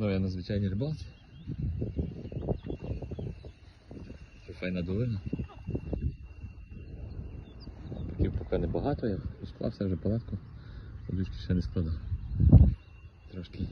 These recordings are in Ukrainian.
Ну, я на звичайній рибалці. Це файна долина. Таких поки небагато, я розклався вже палатку, водички ще не складав. Трошки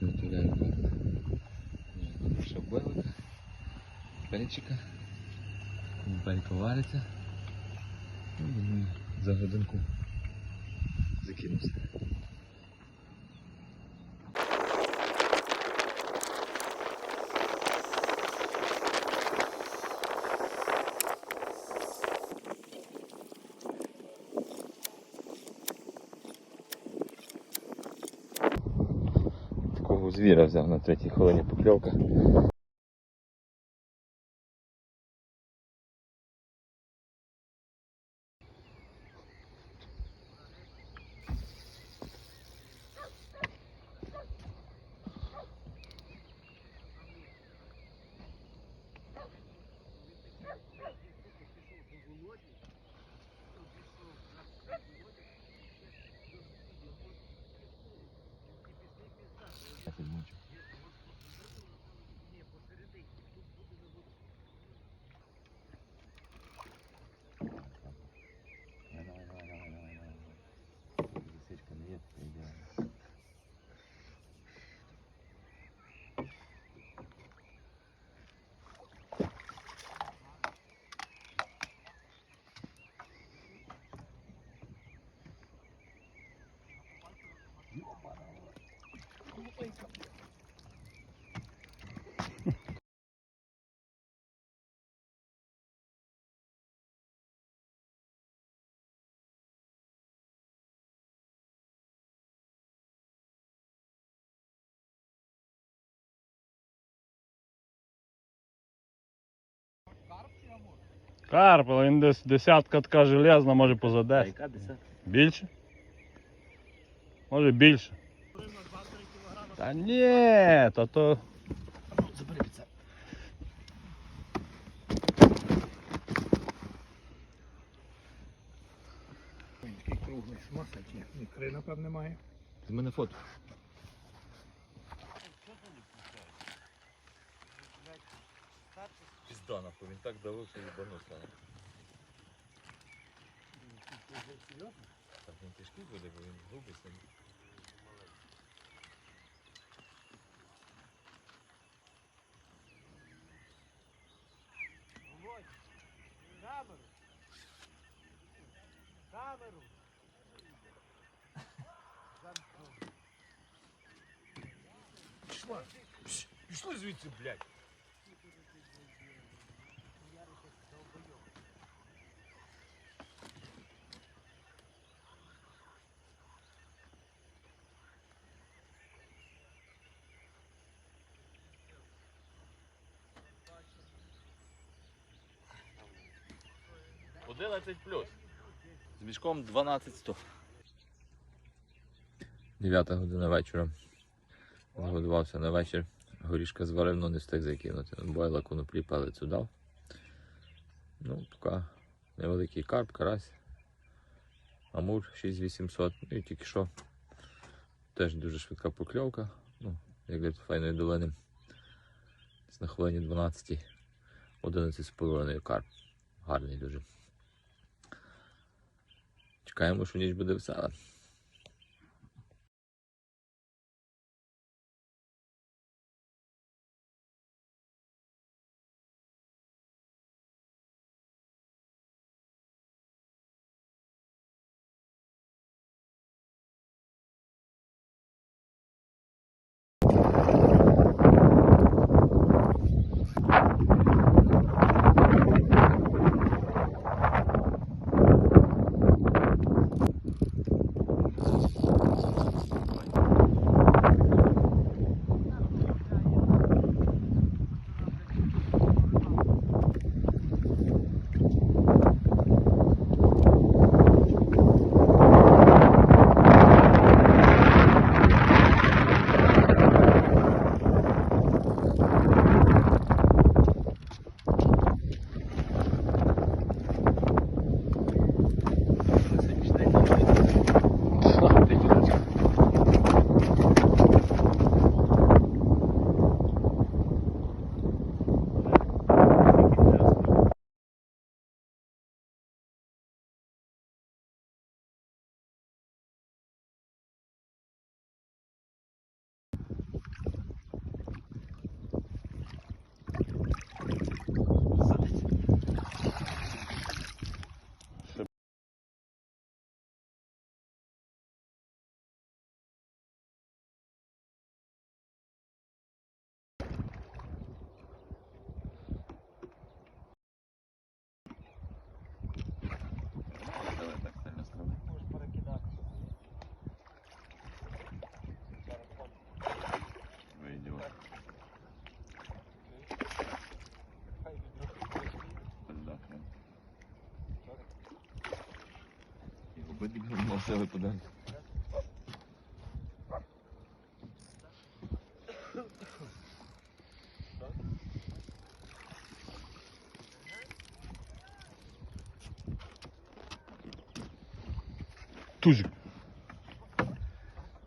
виготовляю палатку. Ще бойлика, перчика, белько вариться. Ну, думаю, за годинку закинуся. Звіра взяв на третій хвилині покльовка. Засічка не є, це ідеально. Карп, але він десь десятка така железна, може поза 10. яка десятка? Більше? Може більше. Та ні, та то. Забери піца. Такий круглий смаса чи ікри, напевне, має. З мене фото. Пізда нахуй, він так давив, що їбанувся. Так він тяжкий буде, бо він грубий сильно. Камеру! Камеру! Пішла! Пш, Пішли звідси, блядь! Плюс. З мішком 12 100. 9 година вечора. Згодувався на вечір. Горішка зварив, але не встиг закинути. Бойла коноплі палицю дав. Ну, поки невеликий карп, карась. Амур 6800. Ну і тільки що. Теж дуже швидка покльовка. Ну, як для файної долини. Десь на хвилині 12. 11,5 карп. Гарний дуже. Чекаємо, що ніч буде весела. Подібно все випадає. Тузик.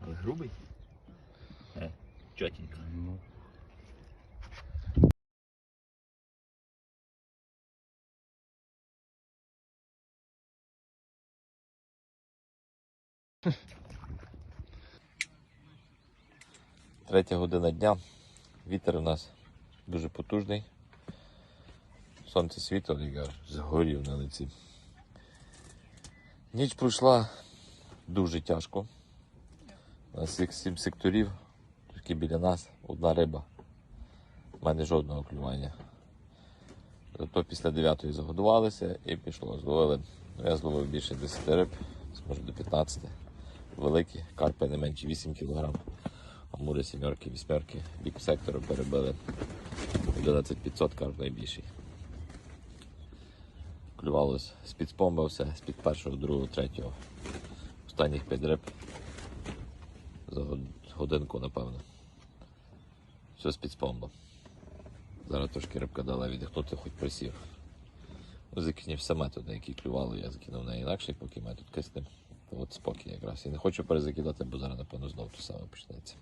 Грубий? Чотенько. Третя година дня. Вітер у нас дуже потужний. Сонце світло, я згорів на лиці. Ніч пройшла дуже тяжко. У нас сім секторів, тільки біля нас одна риба. У мене жодного клювання. Зато після 9 загодувалися і пішло. Зловили. Я зловив більше 10 риб, може до 15. Великі, карпи не менше 8 кг. Амури сімерки, вісьмерки. Бік сектору перебили 11500 карп найбільший. Клювалось з-під спомба все, з-під першого, другого, третього. Останніх 5 риб за годинку, напевно. Все з-під спомба. Зараз трошки рибка дала віддихнути, хоч присів. Ну, закинув все методи, які клювали, я закинув на інакший, поки метод кисне. От спокій якраз. І не хочу перезакидати, бо зараз, напевно, знову те саме почнеться.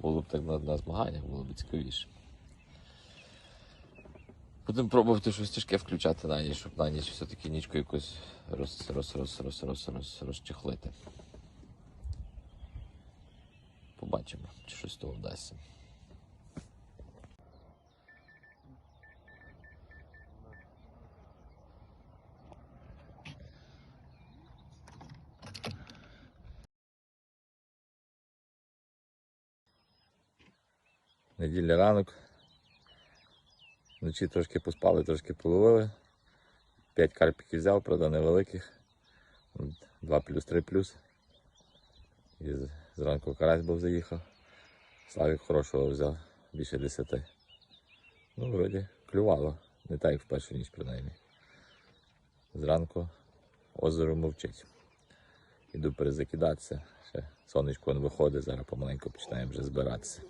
Було б так на, на змаганнях, було б цікавіше. Будемо пробувати щось тяжке включати на ніч, щоб на ніч все-таки нічку якусь роз, роз, роз, роз, роз, роз, розчехлити. Побачимо, чи щось того вдасться. Неділя ранок. Вночі трошки поспали, трошки половили. П'ять карпіків взяв, правда, невеликих. 2 плюс 3 плюс. І зранку карась був заїхав. Славік хорошого взяв, більше 10. Ну, вроді, клювало. Не так, як в першу ніч, принаймні. Зранку озеро мовчить. Іду перезакидатися. Ще сонечко виходить, зараз помаленьку починаємо вже збиратися.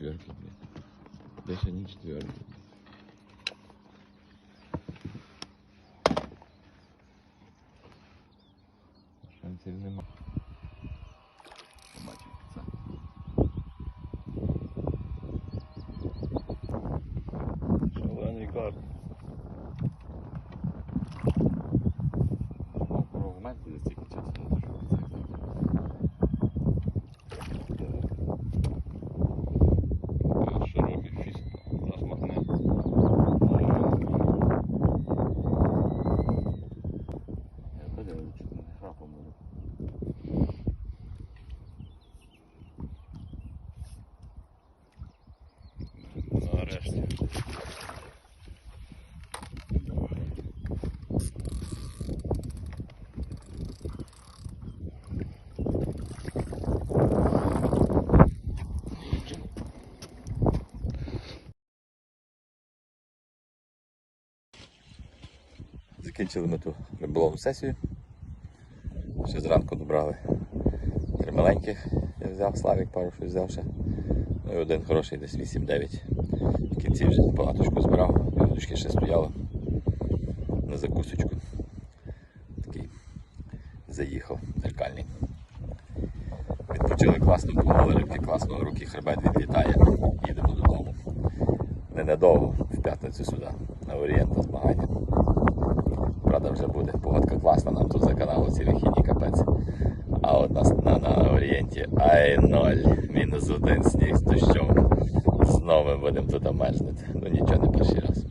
Четверки, блин. Даже не четверки. Шансів нема. Побачив це. Шалений карп. Аргумент буде стільки часу не дуже Нарешті. Закінчили ми ту риболовну сесію. Ще зранку добрали три маленьких. Я взяв Славік пару щось взяв ще. Ну і один хороший десь 8-9. В кінці вже палаточку збирав, людочки ще стояло на закусочку. Такий заїхав зеркальний. Відпочили класно, половили рибки класно, руки хребет відлітає. Їдемо додому. Ненадовго в п'ятницю сюди, на Орієнта змагання. Правда, вже буде погодка класна, нам тут за каналу ці вихідні капець. А от нас на, на Орієнті ай ноль, мінус один сніг з дощом. Знову ми будемо тут мерзнути. Ну нічого не перший раз.